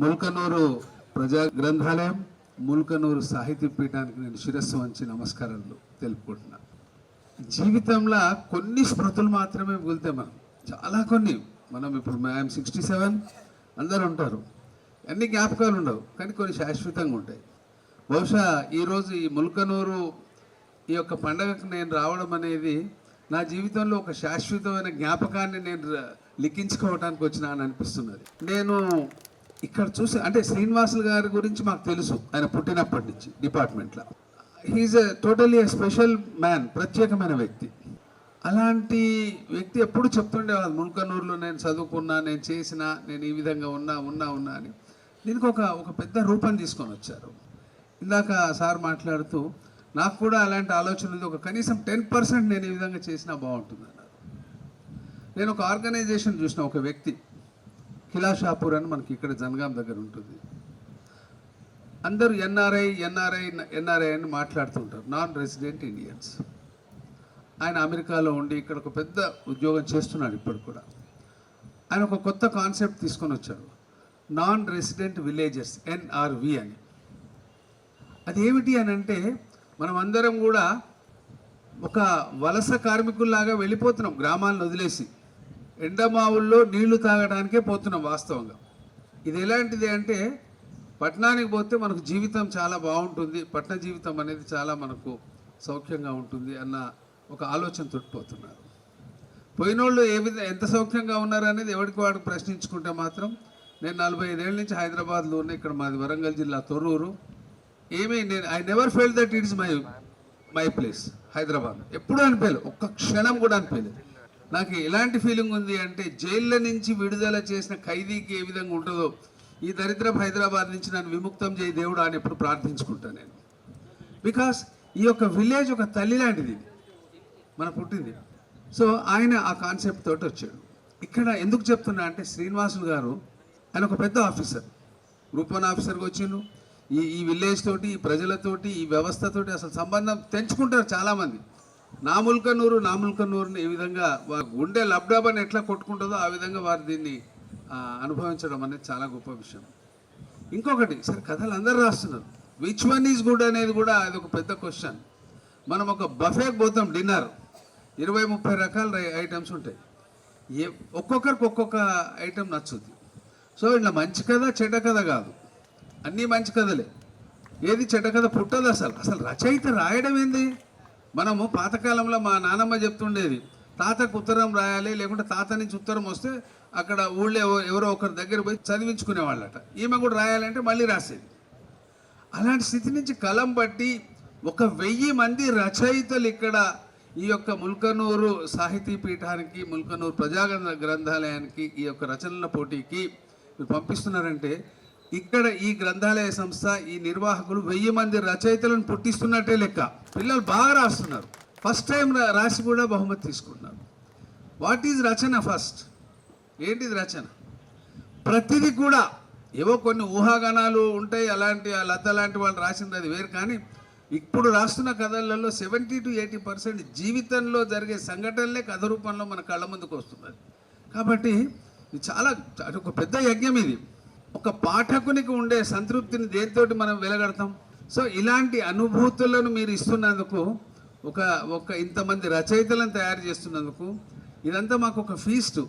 ముల్కనూరు ప్రజా గ్రంథాలయం ముల్కనూరు సాహిత్య పీఠానికి నేను శిరస్సు వంచి నమస్కారాలు తెలుపుకుంటున్నా. జీవితంలో కొన్ని స్మృతులు మాత్రమే మిగులుతాయి మనం. చాలా కొన్ని. మనం ఇప్పుడు ఐఎమ్ సిక్స్టీ సెవెన్ అందరు ఉంటారు. అన్ని జ్ఞాపకాలు ఉండవు కానీ కొన్ని శాశ్వతంగా ఉంటాయి. బహుశా ఈరోజు ఈ ముల్కనూరు ఈ యొక్క పండగకు నేను రావడం అనేది నా జీవితంలో ఒక శాశ్వతమైన జ్ఞాపకాన్ని నేను లిఖించుకోవడానికి వచ్చినా అని అనిపిస్తున్నది. నేను ఇక్కడ చూసి అంటే శ్రీనివాసులు గారి గురించి మాకు తెలుసు. ఆయన పుట్టినప్పటి నుంచి డిపార్ట్మెంట్లో he's a totally a special man ప్రత్యేకమైన వ్యక్తి. అలాంటి వ్యక్తి ఎప్పుడు చెప్తుండేవాళ్ళు ముల్కనూరులో నేను చదువుకున్నా నేను చేసిన నేను ఈ విధంగా ఉన్నా ఉన్నా ఉన్నా అని. దీనికి ఒక ఒక పెద్ద రూపం తీసుకొని వచ్చారు. ఇందాక సార్ మాట్లాడుతూ నాకు కూడా అలాంటి ఆలోచన ఉంది. ఒక కనీసం టెన్ పర్సెంట్ నేను ఈ విధంగా చేసినా బాగుంటుంది అన్నారు నేను ఒక ఆర్గనైజేషన్ చూసిన ఒక వ్యక్తి. కిలా షాపూర్ అని మనకి ఇక్కడ జనగాం దగ్గర ఉంటుంది. అందరూ ఎన్ఆర్ఐ ఎన్ఆర్ఐ ఎన్ఆర్ఐ అని మాట్లాడుతుంటారు నాన్ రెసిడెంట్ ఇండియన్స్ ఆయన అమెరికాలో ఉండి ఇక్కడ ఒక పెద్ద ఉద్యోగం చేస్తున్నాడు ఇప్పుడు కూడా. ఆయన ఒక కొత్త కాన్సెప్ట్ తీసుకొని వచ్చాడు నాన్ రెసిడెంట్ విలేజెస్ ఎన్ఆర్వి అని. అది ఏమిటి అని అంటే మనం అందరం కూడా ఒక వలస కార్మికుల్లాగా వెళ్ళిపోతున్నాం గ్రామాలను వదిలేసి. ఎండమావుల్లో నీళ్ళు తాగడానికే పోతున్నాం వాస్తవంగా. ఇది ఎలాంటిది అంటే పట్టణానికి పోతే మనకు జీవితం చాలా బాగుంటుంది. పట్టణ జీవితం అనేది చాలా మనకు సౌఖ్యంగా ఉంటుంది అన్న ఒక ఆలోచన తొట్టిపోతున్నారు పోయినోళ్ళు ఏ విధంగా ఎంత సౌఖ్యంగా ఉన్నారు అనేది ఎవరికి వాడు ప్రశ్నించుకుంటే మాత్రం నేను నలభై ఐదేళ్ళ నుంచి హైదరాబాద్లో ఉన్న ఇక్కడ మాది వరంగల్ జిల్లా తొర్రూరు. ఏమీ నేను I never felt that it's my my place Hyderabad. ఎప్పుడూ అనిపించలేదు ఒక్క క్షణం కూడా అనిపించలేదు నాకు ఎలాంటి ఫీలింగ్ ఉంది అంటే జైళ్ళ నుంచి విడుదల చేసిన ఖైదీకి ఏ విధంగా ఉంటుందో ఈ దరిద్రం హైదరాబాద్ నుంచి నన్ను విముక్తం చేయి దేవుడు అని ఎప్పుడు ప్రార్థించుకుంటాను నేను. బికాస్ ఈ యొక్క విలేజ్ ఒక తల్లి లాంటిది. మన పుట్టింది. సో ఆయన ఆ కాన్సెప్ట్ తోటి వచ్చాడు. ఇక్కడ ఎందుకు చెప్తున్నా అంటే శ్రీనివాసులు గారు ఆయన ఒక పెద్ద ఆఫీసర్ గ్రూప్ వన్ ఆఫీసర్గా వచ్చిండు. ఈ ఈ విలేజ్ తోటి ఈ ప్రజలతోటి ఈ వ్యవస్థతోటి అసలు సంబంధం తెంచుకుంటారు చాలామంది. నా ముల్కనూరు ఏ విధంగా వారి గుండె లబ్డాబాని ఎట్లా కొట్టుకుంటుందో ఆ విధంగా వారు దీన్ని అనుభవించడం అనేది చాలా గొప్ప విషయం. ఇంకొకటి సరే కథలు అందరూ రాస్తున్నారు. విచ్ వన్ ఈజ్ గుడ్ అనేది కూడా అది ఒక పెద్ద క్వశ్చన్ మనం ఒక బఫేకి పోతాం డిన్నర్. ఇరవై ముప్పై రకాల ఐటమ్స్ ఉంటాయి. ఏ ఒక్కొక్కరికి ఒక్కొక్క ఐటెం నచ్చుద్ది. సో ఇట్లా మంచి కథ చెడ్డ కథ కాదు. అన్నీ మంచి కథలే. ఏది చెడ్డ కథ పుట్టదు అసలు. అసలు రచయిత రాయడం ఏంది? మనము పాతకాలంలో మా నానమ్మ చెప్తుండేది తాతకు ఉత్తరం రాయాలి లేకుంటే తాత నుంచి ఉత్తరం వస్తే అక్కడ ఊళ్ళో ఎవరో ఒకరి దగ్గర పోయి చదివించుకునేవాళ్ళట. ఈమె కూడా రాయాలంటే మళ్ళీ రాసేది. అలాంటి స్థితి నుంచి కలం బట్టి ఒక వెయ్యి మంది రచయితలు ఇక్కడ ఈ యొక్క ముల్కనూరు సాహితీ పీఠానికి ముల్కనూరు ప్రజా గ్రంథాలయానికి ఈ యొక్క రచనల పోటీకి మీరు పంపిస్తున్నారంటే ఇక్కడ ఈ గ్రంథాలయ సంస్థ ఈ నిర్వాహకులు వెయ్యి మంది రచయితలను పుట్టిస్తున్నట్టే లెక్క. పిల్లలు బాగా రాస్తున్నారు. ఫస్ట్ టైం రాసి కూడా బహుమతి తీసుకుంటున్నారు. వాట్ ఈజ్ రచన ఫస్ట్ ఏంటిది రచన? ప్రతిదీ కూడా ఏవో కొన్ని ఊహాగానాలు ఉంటాయి. అలాంటి ఆ లత లాంటి వాళ్ళు రాసింది అది వేరు. కానీ ఇప్పుడు రాస్తున్న కథలలో సెవెంటీ టు ఎయిటీ పర్సెంట్ జీవితంలో జరిగే సంఘటనలే కథ రూపంలో మన కళ్ళ ముందుకు వస్తున్నది కాబట్టి ఇది చాలా ఒక పెద్ద యజ్ఞం ఇది. ఒక పాఠకునికి ఉండే సంతృప్తిని దేనితోటి మనం వెలగడతాం? సో ఇలాంటి అనుభూతులను మీరు ఇస్తున్నందుకు ఒక ఒక ఇంతమంది రచయితలను తయారు చేస్తున్నందుకు ఇదంతా మాకు ఒక ఫీస్ట్.